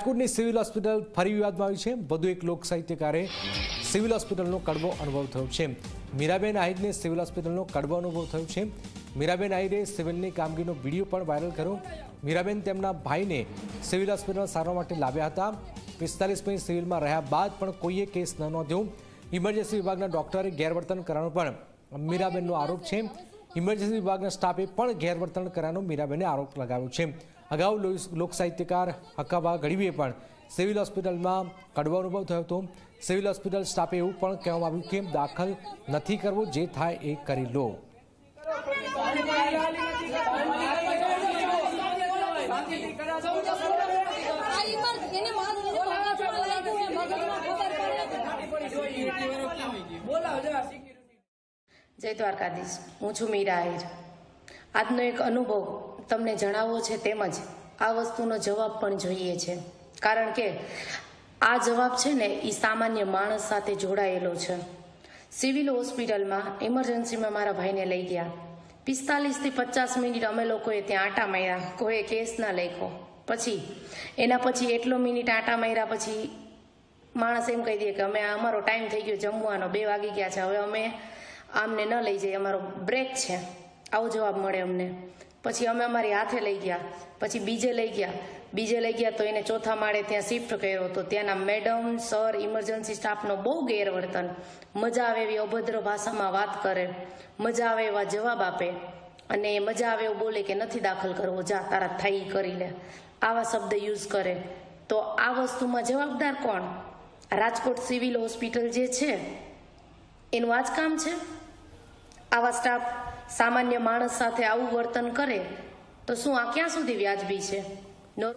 રાજકોટની civil hospital ફરી વિવાદમાં આવી છે. વધુ એક લોક સાહિત્યકારે સિવિલ હોસ્પિટલનો કડવો અનુભવ થયો છે. મીરાબેન આહિરને સિવિલ હોસ્પિટલનો કડવો અનુભવ થયો છે. મીરાબેન આહિરે સિવિલની કામગીરીનો વીડિયો પણ વાયરલ કર્યો. મીરાબેન તેમના ભાઈને સિવિલ હોસ્પિટલ સારવાર માટે લાવ્યા હતા. પિસ્તાલીસ મિનિટ સિવિલમાં રહ્યા બાદ પણ કોઈએ કેસ ન નોંધ્યો. ઇમરજન્સી વિભાગના ડોક્ટરે ગેરવર્તન કરવાનો પણ મીરાબેનનો આરોપ છે. ઇમરજન્સી વિભાગના સ્ટાફે પણ ગેરવર્તન કર્યાનો મીરાબેને આરોપ લગાવ્યો છે. અગાઉ લોકસાહિત્યકાર લોક સાહિત્યકાર હકાબા ગઢવીએ પણ સિવિલ હોસ્પિટલમાં કડવો અનુભવ થયો હતો. સિવિલ હોસ્પિટલ સ્ટાફે એવું પણ કહેવામાં આવ્યું કે દાખલ નથી કરવો જે થાય એ કરી લો. જય દ્વારકાધીશ. હું છું મીરા આહિર. આજનો એક અનુભવ તમને જણાવવો છે તેમજ આ વસ્તુનો જવાબ પણ જોઈએ છે. કારણ કે આ જવાબ છે ને એ સામાન્ય માણસ સાથે જોડાયેલો છે. સિવિલ હોસ્પિટલમાં ઇમરજન્સીમાં મારા ભાઈને લઈ ગયા. પિસ્તાલીસથી પચાસ મિનિટ અમે લોકોએ ત્યાં આટા માર્યા. કોઈએ કેસ ના લખ્યો. પછી એના પછી એટલો મિનિટ આટા માર્યા પછી માણસ એમ કહી દે કે અમે અમારો ટાઈમ થઈ ગયો, જમવાનો બે વાગી ગયા છે. હવે અમે આમને ન લઈ જઈએ. અમારો બ્રેક છે. આવો જવાબ મળે અમને. પછી અમે અમારી હાથે લઈ ગયા. પછી બીજે લઈ ગયા. બીજે લઈ ગયા તો એને ચોથા માળે ત્યાં શિફ્ટ કર્યો તો ત્યાંના મેડમ સર ઇમરજન્સી સ્ટાફનો બહુ ગેરવર્તન. મજા આવે એવી અભદ્ર ભાષામાં વાત કરે. મજા આવે એવા જવાબ આપે. અને મજા આવે એવું બોલે કે નથી દાખલ કરવો, જા, તારા થઈ કરી લે. આવા શબ્દ યુઝ કરે. તો આ વસ્તુમાં જવાબદાર કોણ? રાજકોટ સિવિલ હોસ્પિટલ જે છે, એનું આ જ કામ છે? આવા સ્ટાફ સામાન્ય માણસ સાથે આવું વર્તન કરે તો શું આ ક્યાં સુધી વ્યાજબી છે? નો